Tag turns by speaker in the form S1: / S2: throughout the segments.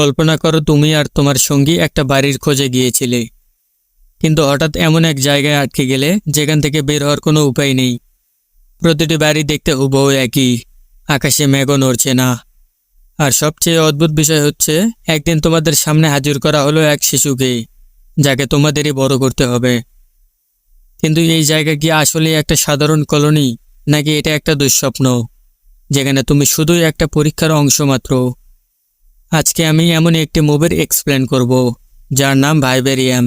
S1: কল্পনা করো তুমি আর তোমার সঙ্গী একটা বাড়ির খোঁজে গিয়েছিলে। কিন্তু হঠাৎ এমন এক জায়গায় আটকে গেলে যেখান থেকে বের হওয়ার কোনো উপায় নেই। প্রতিটি বাড়ি দেখতে হুবহু একই। আকাশে মেঘও নড়ছে না। আর সবচেয়ে অদ্ভুত বিষয় হচ্ছে, একদিন তোমাদের সামনে হাজির করা হলো এক শিশুকে, যাকে তোমাদেরই বড় করতে হবে। কিন্তু এই জায়গা কি আসলে একটা সাধারণ কলোনি, নাকি এটা একটা দুঃস্বপ্ন, যেখানে তুমি শুধুই একটা পরীক্ষার অংশ মাত্র? আজকে আমি এমন একটি মুভির এক্সপ্লেন করব, যার নাম ভাইবেরিয়াম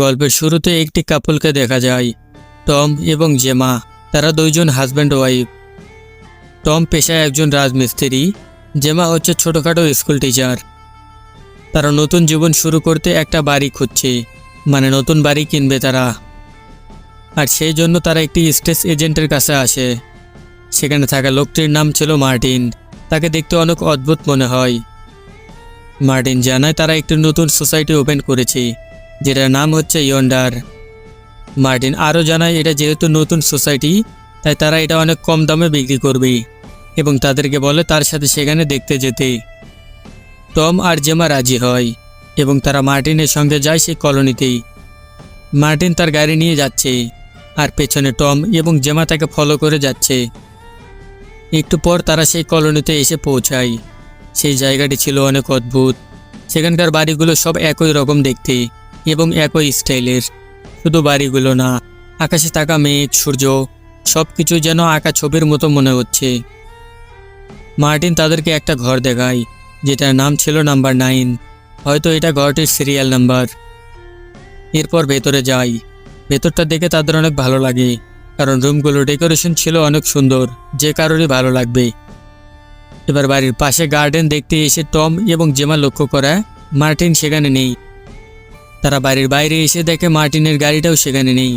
S1: গল্পের শুরুতে একটি কাপলকে দেখা যায়, টম এবং জেমা। তারা দুইজন হাজব্যান্ড ওয়াইফ টম পেশায় একজন রাজমিস্ত্রি, জেমা হচ্ছে ছোটোখাটো স্কুল টিচার তারা নতুন জীবন শুরু করতে একটা বাড়ি খুঁজছে মানে নতুন বাড়ি কিনবে তারা। আর সেই জন্য তারা একটি স্টেট এজেন্টের কাছে আসে। সেখানে থাকা লোকটির নাম ছিল মার্টিন। তাকে দেখতে অনেক অদ্ভুত মনে হয়। মার্টিন জানায়, তারা একটি নতুন সোসাইটি ওপেন করেছে, যেটার নাম হচ্ছে ইয়ন্ডার। মার্টিন আরও জানায়, এটা যেহেতু নতুন সোসাইটি, তাই তারা এটা অনেক কম দামে বিক্রি করবে এবং তাদেরকে বলে তার সাথে সেখানে দেখতে যেতে। টম আর জেমা রাজি হয় এবং তারা মার্টিনের সঙ্গে যায় সেই কলোনিতেই। মার্টিন তার গাড়ি নিয়ে যাচ্ছে। আর পেছনে টম এবং জেমা তাকে ফলো করে যাচ্ছে। একটু পর তারা সেই কলোনিতে এসে পৌঁছায়। সেই জায়গাটি ছিল অনেক অদ্ভুত। সেখানকার বাড়িগুলো সব একই রকম দেখতে এবং একই স্টাইলের। শুধু বাড়িগুলো না, আকাশে থাকা মেঘ, সূর্য সব কিছু যেন আঁকা ছবির মতো মনে হচ্ছে। মার্টিন তাদেরকে একটা ঘর দেখায়, যেটার নাম ছিল নাম্বার নাইন। হয়তো এটা ঘরটির সিরিয়াল নাম্বার। এরপর ভেতরে যাই ভেতরটা দেখে তাদের অনেক ভালো লাগে, কারণ রুমগুলোর ডেকোরেশন ছিল অনেক সুন্দর, যে কারোরই ভালো লাগবে। এবার বাড়ির পাশে গার্ডেন দেখতে এসে টম এবং জেমা লক্ষ্য করা, মার্টিন সেখানে নেই। তারা বাড়ির বাইরে এসে দেখে মার্টিনের গাড়িটাও সেখানে নেই।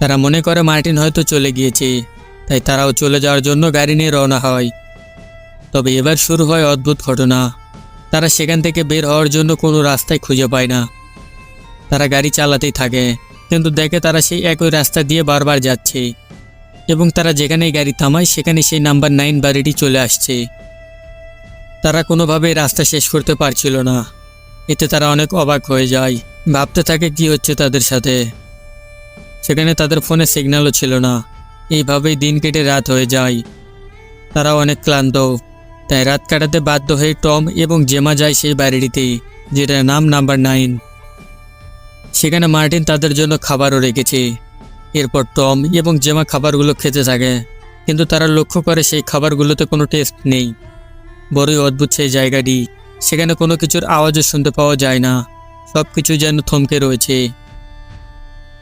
S1: তারা মনে করে মার্টিন হয়তো চলে গিয়েছে, তাই তারাও চলে যাওয়ার জন্য গাড়ি নিয়ে রওনা হয়। তবে এবার শুরু হয় অদ্ভুত ঘটনা। তারা সেখান থেকে বের হওয়ার জন্য কোনো রাস্তায় খুঁজে পায় না। তারা গাড়ি চালাতেই থাকে। কিন্তু দেখে তারা সেই একই রাস্তা দিয়ে বারবার যাচ্ছে। এবং তারা যেখানেই গাড়ি থামায় সেখানে সেই নাম্বার নাইন বাড়িটি চলে আসছে। তারা কোনোভাবেই রাস্তা শেষ করতে পারছিল না। এতে তারা অনেক অবাক হয়ে যায়। ভাবতে থাকে কি হচ্ছে তাদের সাথে। সেখানে তাদের ফোনে সিগন্যালও ছিল না। এইভাবেই দিন কেটে রাত হয়ে যায়। তারা অনেক ক্লান্ত। তাই রাত কাটাতে বাধ্য হয়ে টম এবং জেমা যায় সেই বাড়িটিতে, যেটার নাম নাম্বার নাইন। সেখানে মার্টিন তাদের জন্য খাবারও রেখেছে। এরপর টম এবং জেমা খাবারগুলো খেতে থাকে, কিন্তু তারা লক্ষ্য করে সেই খাবারগুলোতে কোনো টেস্ট নেই। বড়ই অদ্ভুত সেই জায়গাটি, সেখানে কোনো কিছুর আওয়াজও শুনতে পাওয়া যায় না সব কিছু যেন থমকে রয়েছে।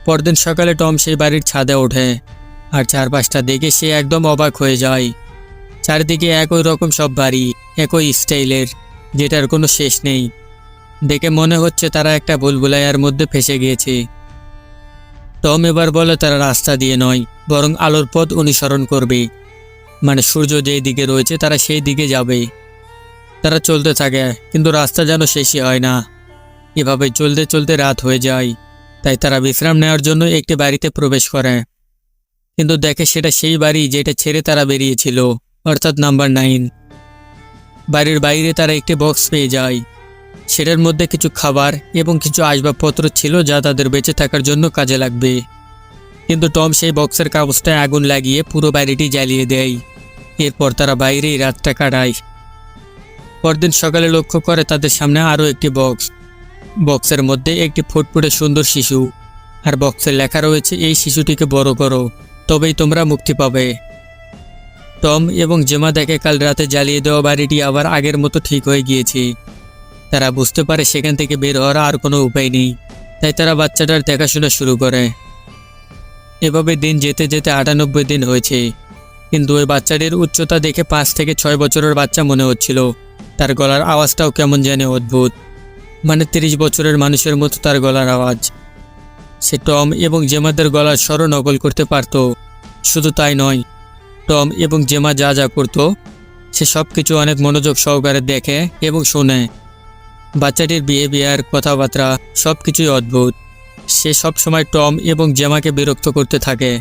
S1: পরদিন সকালে টম সেই বাড়ির ছাদে ওঠে, আর চারপাশটা দেখে সে একদম অবাক হয়ে যায়। চারিদিকে একই রকম সব বাড়ি, একই স্টাইলের, যেটার কোনো শেষ নেই। দেখে মনে হচ্ছে তারা একটা ভুলভুলাইয়ার মধ্যে ফেসে গিয়েছে। টম এবার বলে, তারা রাস্তা দিয়ে নয়, বরং আলোর পথ অনুসরণ করবে। মানে সূর্য যেই দিকে রয়েছে, তারা সেই দিকে যাবে। তারা চলতে থাকে, কিন্তু রাস্তা যেন শেষই হয় না। এভাবে চলতে চলতে রাত হয়ে যায়। তাই তারা বিশ্রাম নেওয়ার জন্য একটি বাড়িতে প্রবেশ করে। কিন্তু দেখে সেটা সেই বাড়ি যেটা ছেড়ে তারা বেরিয়েছিল, অর্থাৎ নাম্বার নাইন। বাড়ির বাইরে তারা একটি বক্স পেয়ে যায়। সেটার মধ্যে কিছু খাবার এবং কিছু আসবাবপত্র ছিল যা তাদের বেঁচে থাকার জন্য কাজে লাগবে। কিন্তু টম সেই বক্সের কাগজটায় আগুন লাগিয়ে পুরো বাড়িটি জ্বালিয়ে দেয়। এরপর তারা বাইরেই রাতটা কাটায়। পরদিন সকালে লক্ষ্য করে তাদের সামনে আরও একটি বক্স। বক্সের মধ্যে একটি ফুটফুটে সুন্দর শিশু। আর বক্সে লেখা রয়েছে, এই শিশুটিকে বড় করো, তবেই তোমরা মুক্তি পাবে। টম এবং জেমা দেখে কাল রাতে জ্বালিয়ে দেওয়া বাড়িটি আবার আগের মতো ঠিক হয়ে গিয়েছে। তারা বুঝতে পারে সেখান থেকে বের হওয়ার আর কোনো উপায় নেই। তাই তারা বাচ্চাটার দেখাশোনা শুরু করে। এভাবে দিন যেতে যেতে আটানব্বই দিন হয়েছে। কিন্তু ওই বাচ্চাটির উচ্চতা দেখে পাঁচ থেকে ছয় বছরের বাচ্চা মনে হচ্ছিল। তার গলার আওয়াজটাও কেমন জানে অদ্ভুত। মানে তিরিশ বছরের মানুষের মতো তার গলার আওয়াজ। সে টম এবং জেমাদের গলার স্বর নকল করতে পারত। শুধু তাই নয়, টম এবং জেমা যা যা করত, সে সব কিছু অনেক মনোযোগ সহকারে দেখে এবং শোনে। বাচ্চাটির বিহেভিয়ার কথাবার্তা সব কিছুই অদ্ভুত। সে সব সময় টম এবং জেমাকে বিরক্ত করতে থাকে।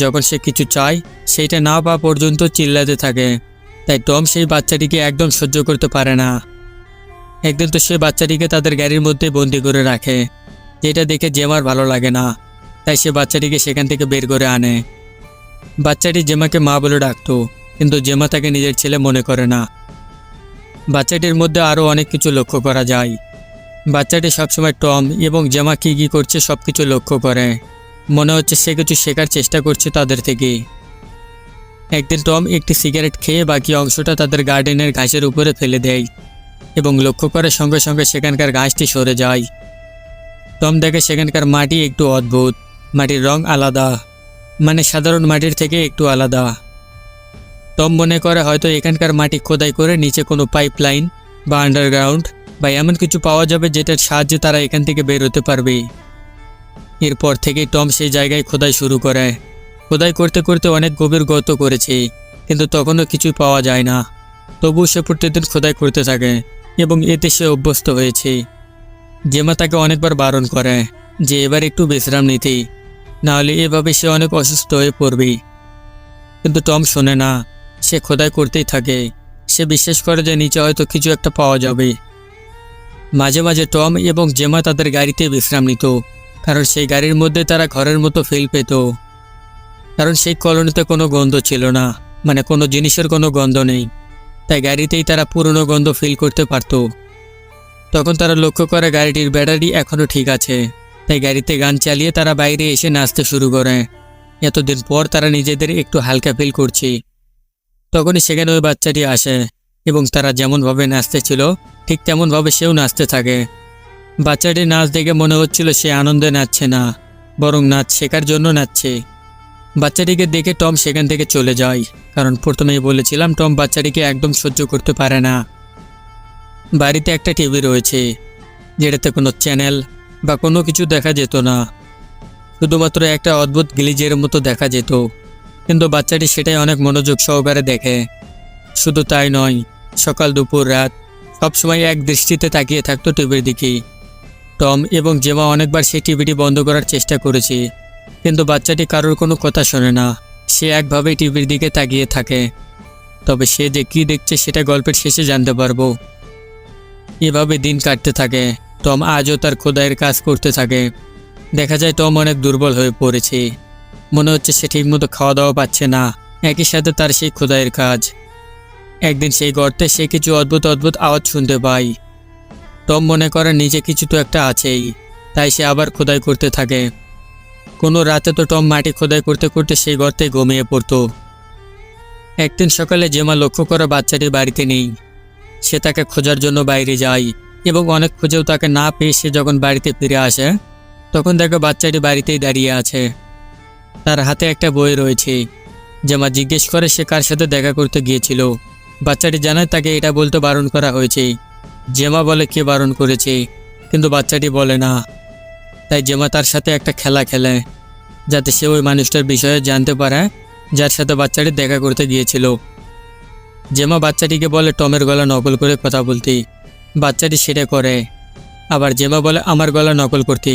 S1: যখন সে কিছু চায়, সেইটা না পাওয়া পর্যন্ত চিল্লাতে থাকে। তাই টম সেই বাচ্চাটিকে একদম সহ্য করতে পারে না। একদিন তো সে বাচ্চাটিকে তাদের গাড়ির মধ্যে বন্দি করে রাখে, যেটা দেখে জেমার ভালো লাগে না। তাই সে বাচ্চাটিকে সেখান থেকে বের করে আনে। বাচ্চাটি জেমাকে মা বলে ডাকতো, কিন্তু জেমা তাকে নিজের ছেলে মনে করে না। বাচ্চাটির মধ্যে আরও অনেক কিছু লক্ষ্য করা যায়। বাচ্চাটি সবসময় টম এবং জামা কী কী করছে সব কিছু লক্ষ্য করে। মনে হচ্ছে সে কিছু শেখার চেষ্টা করছে তাদের থেকে। একদিন টম একটি সিগারেট খেয়ে বাকি অংশটা তাদের গার্ডেনের ঘাসের উপরে ফেলে দেয় এবং লক্ষ্য করে সঙ্গে সঙ্গে সেখানকার ঘাসটি সরে যায়। টম দেখে সেখানকার মাটি একটু অদ্ভুত, মাটির রং আলাদা মানে সাধারণ মাটির থেকে একটু আলাদা। টম মনে করে হয়তো এখানকার মাটি খোদাই করে নিচে কোনো পাইপ লাইন বা আন্ডারগ্রাউন্ড বা এমন কিছু পাওয়া যাবে যেটার সাহায্যে তারা এখান থেকে বের হতে পারবে। এরপর থেকেই টম সেই জায়গায় খোদাই শুরু করে। খোদাই করতে করতে অনেক গভীর গত করেছে, কিন্তু তখনও কিছুই পাওয়া যায় না। তবুও সে প্রতিদিন খোদাই করতে থাকে এবং এতে সে অভ্যস্ত হয়েছে। জেমা তাকে অনেকবার বারণ করে যে এবার একটু বিশ্রাম নিতে, নাহলে এভাবে সে অনেক অসুস্থ হয়ে পড়বে। কিন্তু টম শোনে না। সে খোদাই করতেই থাকে। সে বিশ্বাস করে যে নিচে হয়তো কিছু একটা পাওয়া যাবে। মাঝে মাঝে টম এবং জেমা তাদের গাড়িতে বিশ্রাম নিত কারণ সেই গাড়ির মধ্যে তারা ঘরের মতো ফিল পেত। কারণ সেই কলোনিতে কোনো গন্ধ ছিল না মানে কোনো জিনিসের কোনো গন্ধ নেই। তাই গাড়িতেই তারা পুরনো গন্ধ ফিল করতে পারত। তখন তারা লক্ষ্য করে গাড়িটির ব্যাটারি এখনও ঠিক আছে। তাই গাড়িতে গান চালিয়ে তারা বাইরে এসে নাচতে শুরু করে। এতদিন পর তারা নিজেদের একটু হালকা ফিল করছে। তখনই সেখানে ওই বাচ্চাটি আসে এবং তারা যেমনভাবে নাচতেছিল, ঠিক তেমনভাবে সেও নাচতে থাকে। বাচ্চাটি নাচ দেখে মনে হচ্ছিল সে আনন্দে নাচছে না, বরং নাচ শেখার জন্য নাচছে। বাচ্চাটিকে দেখে টম সেখান থেকে চলে যায়, কারণ প্রথমেই বলেছিলাম টম বাচ্চাটিকে একদম সহ্য করতে পারে না। বাড়িতে একটা টিভি রয়েছে, যেটাতে কোনো চ্যানেল বা কোনো কিছু দেখা যেত না, শুধুমাত্র একটা অদ্ভুত গিলিজের মতো দেখা যেত। কিন্তু বাচ্চাটি সেটাই অনেক মনোযোগ সহকারে দেখে। শুধু তাই নয়, সকাল, দুপুর, রাত সবসময় এক দৃষ্টিতে তাকিয়ে থাকতো টিভির দিকে টম এবং জেমা অনেকবার সেই টিভিটি বন্ধ করার চেষ্টা করেছি, কিন্তু বাচ্চাটি কারোর কোনো কথা শোনে না। সে একভাবেই টিভির দিকে তাকিয়ে থাকে। তবে সে যে কী দেখছে সেটা গল্পের শেষে জানতে পারব। এভাবে দিন কাটতে থাকে। টম আজও তার খোদাইয়ের কাজ করতে থাকে। দেখা যায় টম অনেক দুর্বল হয়ে পড়েছে। মনে হচ্ছে সে ঠিকমতো খাওয়া দাওয়া পাচ্ছে না। একই সাথে তার সেই খোদাইয়ের কাজ। একদিন সেই গর্তে সে কিছু অদ্ভুত অদ্ভুত আওয়াজ শুনতে পায়। টম মনে করে নিজে কিছু তো একটা আছেই, তাই সে আবার খোদাই করতে থাকে। কোনো রাতে তো টম মাটি খোদাই করতে করতে সেই গর্তে ঘুমিয়ে পড়তো। একদিন সকালে জেমা লক্ষ্য করে বাচ্চাটি বাড়িতে নেই। সে তাকে খোঁজার জন্য বাইরে যায় এবং অনেক খুঁজেও তাকে না পেয়ে সে যখন বাড়িতে ফিরে আসে, তখন দেখে বাচ্চাটি বাড়িতেই দাঁড়িয়ে আছে। তার হাতে একটা বই রয়েছে। জেমা জিজ্ঞেস করে সে কার সাথে দেখা করতে গিয়েছিল। বাচ্চাটি জানায় তাকে এটা বলতে বারণ করা হয়েছে। জেমা বলে কে বারণ করেছে, কিন্তু বাচ্চাটি বলে না। তাই জেমা তার সাথে একটা খেলা খেলে, যাতে সে ওই মানুষটার বিষয়ে জানতে পারে যার সাথে বাচ্চাটি দেখা করতে গিয়েছিল। জেমা বাচ্চাটিকে বলে, টমের গলা নকল করে কথা বলতে। বাচ্চাটি সেটা করে। আবার জেমা বলে, আমার গলা নকল করতে।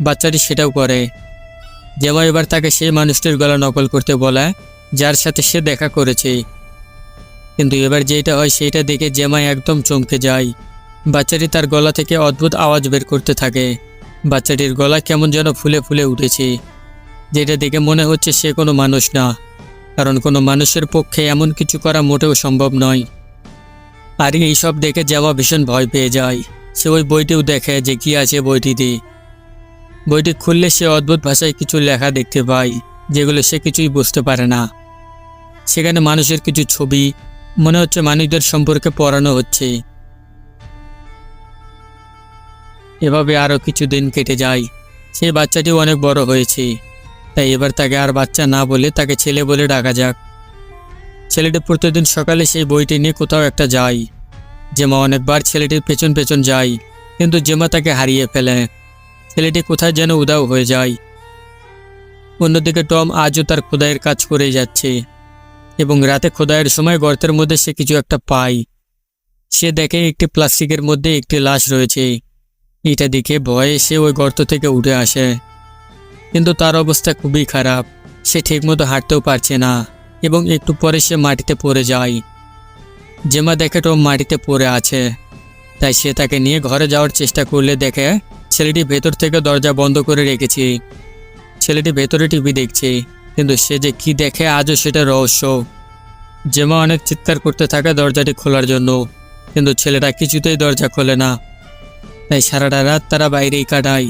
S1: বাচ্চাটি সেটাও করে। জেমা এবার তাকে সেই মানুষটির গলা নকল করতে বলে, যার সাথে সে দেখা করেছে। কিন্তু এবার যেটা হয় সেইটা দেখে জেমা একদম চমকে যায়। বাচ্চাটি তার গলা থেকে অদ্ভুত আওয়াজ বের করতে থাকে। বাচ্চাটির গলা কেমন যেন ফুলে ফুলে উঠেছে। যেটা দেখে মনে হচ্ছে সে কোনো মানুষ না, কারণ কোনো মানুষের পক্ষে এমন কিছু করা মোটেও সম্ভব নয়। আর এই সব দেখে জেমা ভীষণ ভয় পেয়ে যায়। সে ওই বইটিও দেখে যে কি আছে বইটিতে। বইটি খুললে সে অদ্ভুত ভাষায় কিছু লেখা দেখতে পায়, যেগুলো সে কিছুই বুঝতে পারে না। সেখানে মানুষের কিছু ছবি, মনে হচ্ছে মানুষদের সম্পর্কে পড়ানো হচ্ছে। এভাবে আরও কিছু দিন কেটে যায়। সেই বাচ্চাটি অনেক বড় হয়েছে, তাই এবার তাকে আর বাচ্চা না বলে তাকে ছেলে বলে ডাকা যাক। ছেলেটি প্রতিদিন সকালে সেই বইটি নিয়ে কোথাও একটা যায়। জেমা অনেকবার ছেলেটির পেছন পেছন যায়, কিন্তু জেমা তাকে হারিয়ে ফেলে। ছেলেটি কোথায় যেন উদাও হয়ে যায়। অন্যদিকে টম আজও তার খোদাইয়ের কাজ করে যাচ্ছে এবং রাতে খোদাইয়ের সময় গর্তের মধ্যে সে কিছু একটা পায়। সে দেখে একটি প্লাস্টিকের মধ্যে একটি লাশ রয়েছে। এটা দেখে ভয়ে সে ওই গর্ত থেকে উঠে আসে। কিন্তু তার অবস্থা খুবই খারাপ। সে ঠিকমতো হাঁটতেও পারছে না এবং একটু পরে সে মাটিতে পড়ে যায়। জেমা দেখে টম মাটিতে পড়ে আছে। তাই সে তাকে নিয়ে ঘরে যাওয়ার চেষ্টা করলে দেখে ছেলেটি ভেতর থেকে দরজা বন্ধ করে রেখেছে। ছেলেটি ভেতরে টিভি দেখছে, কিন্তু সে যে কি দেখে আজও সেটা রহস্য। জেমা অনেক চিৎকার করতে থাকে দরজাটি খোলার জন্য, কিন্তু ছেলেটা কিছুতেই দরজা খোলে না। তাই সারাটা রাত তারা বাইরেই কাটায়।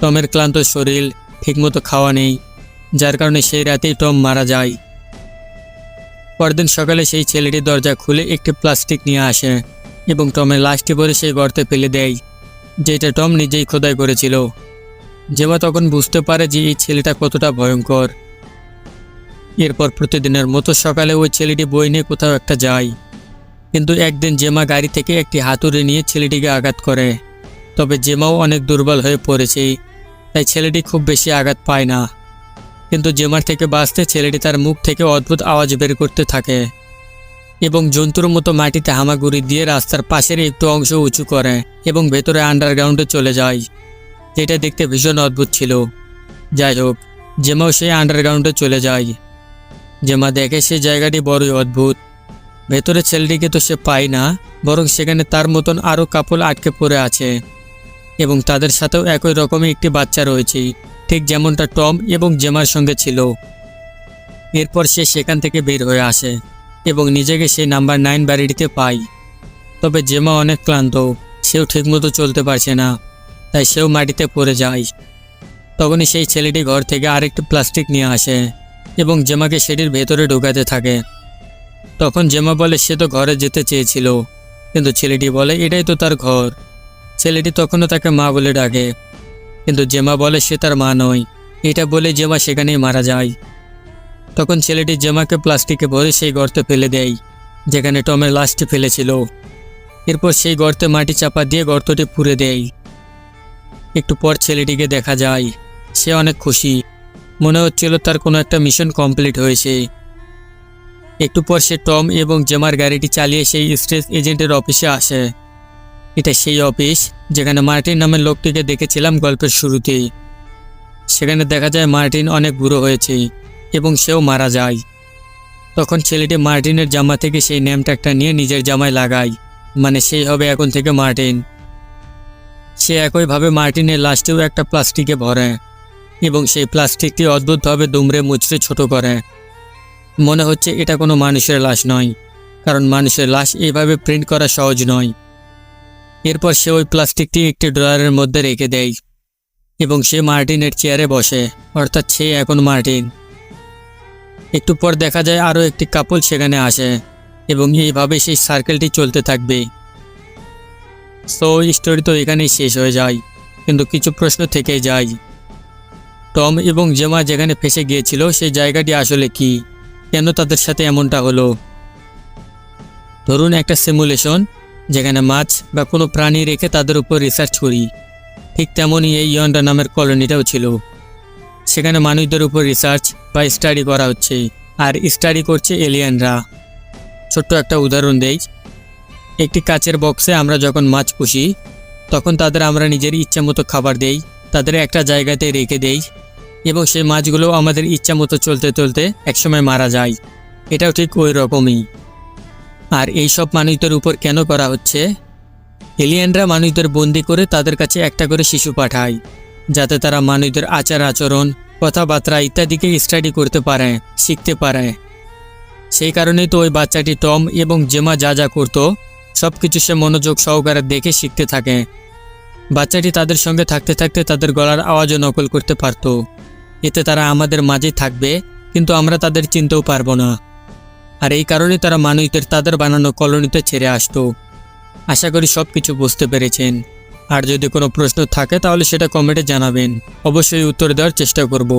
S1: টমের ক্লান্ত শরীর, ঠিকমতো খাওয়া নেই, যার কারণে সেই রাতেই টম মারা যায়। পরদিন সকালে সেই ছেলেটি দরজা খুলে একটি প্লাস্টিক নিয়ে আসে এবং টমের লাশটি ভরে সেই গর্তে ফেলে দেয়। যেটা টম নিজেই খোদাই করেছিল। জেমা তখন বুঝতে পারে যে এই ছেলেটা কতটা ভয়ঙ্কর। এরপর প্রতিদিনের মতো সকালে ওই ছেলেটি বই নিয়ে কোথাও একটা যায়। কিন্তু একদিন জেমা গাড়ি থেকে একটি হাতুড়ি নিয়ে ছেলেটিকে আঘাত করে। তবে জেমাও অনেক দুর্বল হয়ে পড়েছে, তাই ছেলেটি খুব বেশি আঘাত পায় না। কিন্তু জেমার থেকে বাঁচতে ছেলেটি তার মুখ থেকে অদ্ভুত আওয়াজ বের করতে থাকে। এবং জন্তুর মতো মাটিতে হামাগুড়ি দিয়ে রাস্তার পাশের একটু অংশ উঁচু করে এবং ভেতরে আন্ডারগ্রাউন্ডে চলে যায়। যেটা দেখতে ভীষণ অদ্ভুত ছিল। যাই হোক, জেমাও সেই আন্ডারগ্রাউন্ডে চলে যায়। জেমা দেখে সেই জায়গাটি বড়ই অদ্ভুত। ভেতরে ছেলেটিকে তো সে পায় না, বরং সেখানে তার মতন আরও কাপল আটকে পড়ে আছে। এবং তাদের সাথেও একই রকমের একটি বাচ্চা রয়েছে, ঠিক যেমনটা টম এবং জেমার সঙ্গে ছিল। এরপর সে সেখান থেকে বের হয়ে আসে। এবং নিজেকে সেই নাম্বার নাইন বাড়িটিতে পায় তবে জেমা অনেক ক্লান্ত। সেও ঠিকমতো চলতে পারছে না, তাই সেও মাটিতে পড়ে যায়। তখনই সেই ছেলেটি ঘর থেকে আরেকটি প্লাস্টিক নিয়ে আসে এবং জেমাকে সেটির ভেতরে ঢোকাতে থাকে। তখন জেমা বলে, সে তো ঘরে যেতে চেয়েছিল। কিন্তু ছেলেটি বলে, এটাই তো তার ঘর। ছেলেটি তখনও তাকে মা বলে ডাকে। কিন্তু জেমা বলে, সে তার মা নয়। এটা বলে জেমা সেখানেই মারা যায়। তখন ছেলেটি জেমাকে প্লাস্টিকে ভরে সেই গর্তে ফেলে দেয়, যেখানে টমের লাশটি ফেলেছিল। এরপর সেই গর্তে মাটি চাপা দিয়ে গর্তটি পুড়ে দেয়। একটু পর ছেলেটিকে দেখা যায়, সে অনেক খুশি। মনে হচ্ছিল তার কোনো একটা মিশন কমপ্লিট হয়েছে। একটু পর সে টম এবং জেমার গাড়িটি চালিয়ে সেই স্টেট এজেন্টের অফিসে আসে। এটা সেই অফিস যেখানে মার্টিন নামের লোকটিকে দেখেছিলাম গল্পের শুরুতেই সেখানে দেখা যায় মার্টিন অনেক বুড়ো হয়েছে। এবং সেও মারা যায়। তখন ছেলেটি মার্টিনের জামা থেকে সেই নেম ট্যাগটা নিয়ে নিজের জামায় লাগায়। মানে সেই হবে এখন থেকে মার্টিন। সে একইভাবে মার্টিনের লাশটিও একটা প্লাস্টিকে ভরে এবং সেই প্লাস্টিকটি অদ্ভুতভাবে দুমড়ে মুচড়ে ছোট করে। মনে হচ্ছে এটা কোনো মানুষের লাশ নয়, কারণ মানুষের লাশ এইভাবে প্রিন্ট করা সহজ নয়। এরপর সে ওই প্লাস্টিকটি একটি ড্রয়ারের মধ্যে রেখে দেয় এবং সে মার্টিনের চেয়ারে বসে, অর্থাৎ সে এখন মার্টিন। একটু পর দেখা যায় আরও একটি কাপল সেখানে আসে এবং এইভাবে সেই সার্কেলটি চলতে থাকবে। সো স্টোরি তো এখানেই শেষ হয়ে যায়, কিন্তু কিছু প্রশ্ন থেকেই যায়। টম এবং জেমা যেখানে ফেসে গিয়েছিল সেই জায়গাটি আসলে কি? কেন তাদের সাথে এমনটা হলো? ধরুন একটা সিমুলেশন যেখানে মাছ বা কোনো প্রাণী রেখে তাদের উপর রিসার্চ করি। ঠিক তেমনই এই ইয়ন্ডা নামের কলোনিটাও ছিল। সেখানে মানুষদের উপর রিসার্চ বা স্টাডি করা হচ্ছে। আর স্টাডি করছে এলিয়ানরা ছোট্ট একটা উদাহরণ দেই। একটি কাচের বক্সে আমরা যখন মাছ পুষি, তখন তাদের আমরা নিজের ইচ্ছা মতো খাবার দেই, তাদের একটা জায়গাতে রেখে দেই এবং সেই মাছগুলো আমাদের ইচ্ছা মতো চলতে চলতে একসময় মারা যায়। এটাও ঠিক ওই রকমই। আর এই সব মানুষদের উপর কেন করা হচ্ছে? এলিয়ানরা মানুষদের বন্দি করে তাদের কাছে একটা করে শিশু পাঠায়। যাতে তারা মানুষদের আচার আচরণ, কথাবার্তা ইত্যাদিকে স্টাডি করতে পারে, শিখতে পারে। সেই কারণেই তো ওই বাচ্চাটি টম এবং জেমা যা যা করতো সব কিছু সে মনোযোগ সহকারে দেখে শিখতে থাকে। বাচ্চাটি তাদের সঙ্গে থাকতে থাকতে তাদের গলার আওয়াজও নকল করতে পারত। এতে তারা আমাদের মাঝেই থাকবে, কিন্তু আমরা তাদের চিনতেও পারব না। আর এই কারণে তারা মানুষদের তাদের বানানো কলোনিতে ছেড়ে আসতো। আশা করি সব কিছু বুঝতে পেরেছেন। আর যদি কোনো প্রশ্ন থাকে তাহলে সেটা কমেন্টে জানাবেন। অবশ্যই উত্তর দেওয়ার চেষ্টা করব।